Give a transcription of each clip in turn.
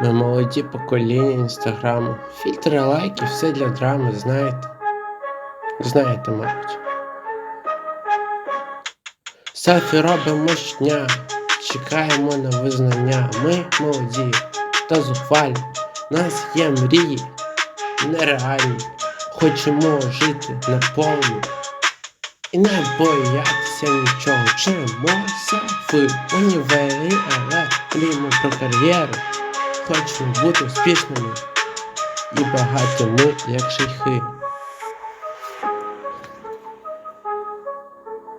Ми молоді покоління інстаграму. Фільтри, лайки, все для драми, знаєте. Знаєте, мабуть. Селфі робимо щодня, чекаємо на визнання. Ми молоді та зухвалі. Нас є мрії, нереальні. Хочемо жити наповну. І не боятися нічого. Вчимося в універі, але мріємо про кар'єру. Хочемо бути успішними і багатими, як шейхи.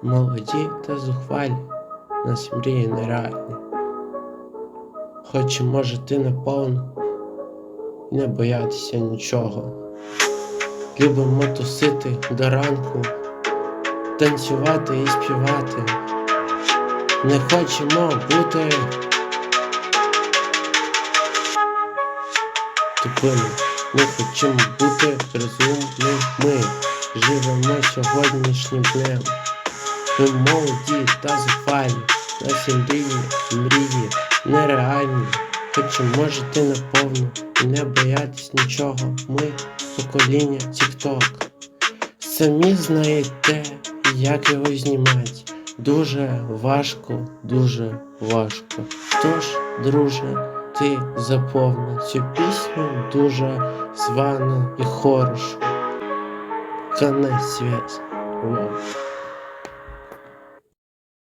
Молоді та зухвалі, нас мрії нереальні. Хочемо жити наповну і не боятися нічого. Любимо тусити до ранку, танцювати і співати. Не хочемо бути тупими. Ми хочемо бути розумними. Живемо сьогоднішнім днем. Ми молоді та зухвалі. Наші мрії, мрії нереальні. Хочемо жити наповну і не боятись нічого. Ми покоління TikTok. Самі знаєте, як його знімати. Дуже важко, дуже важко. Тож, друже, ти заповни цю пісню дуже звано і хорошо. Конець. Вау.